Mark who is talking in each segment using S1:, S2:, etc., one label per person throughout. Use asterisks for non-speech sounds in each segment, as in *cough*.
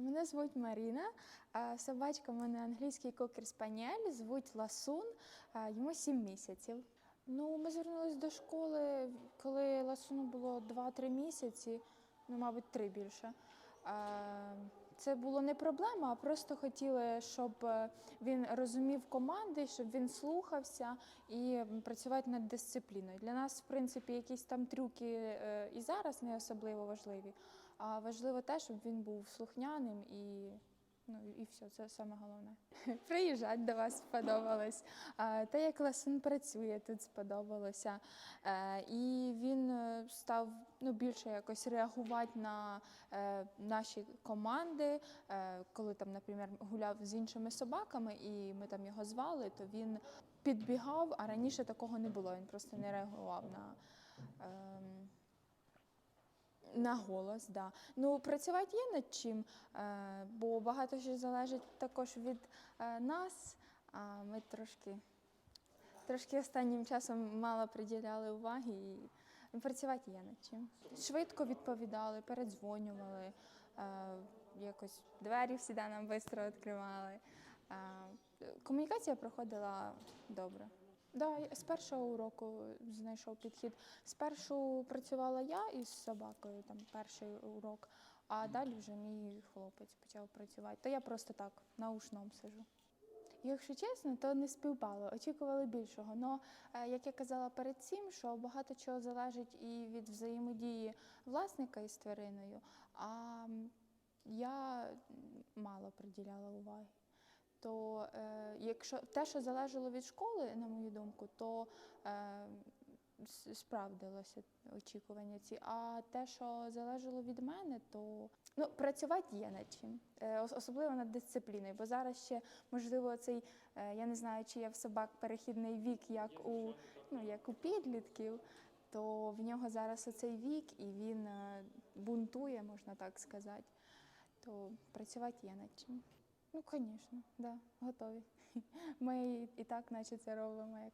S1: Мене звуть Маріна. Собачка в мене англійський кокер спаніель, звуть Ласун, йому 7 місяців. Ну, ми звернулися до школи, коли Ласуну було 2-3 місяці, ну, мабуть, 3 більше. Це було не проблема, а просто хотіли, щоб е, він розумів команди, щоб він слухався і працювати над дисципліною. Для нас, в принципі, якісь там трюки е, і зараз не особливо важливі, а важливо те, щоб він був слухняним і. Ну і все, це саме головне. *laughs* Приїжджати до вас сподобалось. Те, як Ласун працює, тут сподобалося. Е, І він е, став ну, більше якось реагувати на е, наші команди. Коли там, наприклад, гуляв з іншими собаками, і ми там його звали, то він підбігав, а раніше такого не було. Він просто не реагував на. На голос, да. Ну, працювати є над чим, е, бо багато що залежить також від е, нас. А ми трошки, трошки останнім часом мало приділяли уваги і працювати є над чим. Швидко відповідали, передзвонювали, е, якось двері всі нам швидко відкривали. Комунікація проходила добре. Да, я з першого уроку знайшов підхід. Спершу працювала я із собакою, там перший урок, а далі вже мій хлопець почав працювати. То я просто так на ушном сижу. Якщо чесно, то не співпало, очікували більшого. Но е, як я казала перед цим, що багато чого залежить і від взаємодії власника із твариною, а я мало приділяла уваги. То е, якщо те, що залежало від школи, на мою думку, то е, справдилося очікування ці. А те, що залежало від мене, то ну, працювати є над чим, Е, особливо над дисципліною. Бо зараз ще, можливо, цей, е, я не знаю, чи є в собак перехідний вік, як у, ну, як у підлітків, то в нього зараз оцей вік, і він е, бунтує, можна так сказати. То працювати є над чим. Ну, звісно, да, готові. *laughs* Ми і, так, наче це робимо. Як.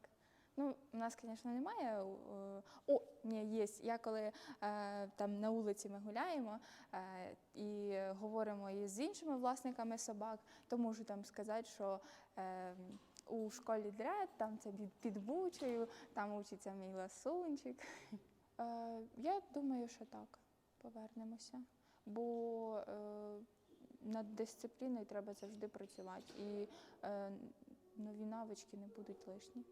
S1: Ну, у нас, звісно, немає. е, О, ні, є. Я коли е, там на вулиці ми гуляємо е, і говоримо із іншими власниками собак, то можу там сказати, що у школі дред, там це під, бучею, там учиться мій ласунчик. *laughs* Я думаю, що так, повернемося. Бо над дисципліною треба завжди працювати, і е, нові навички не будуть лишні.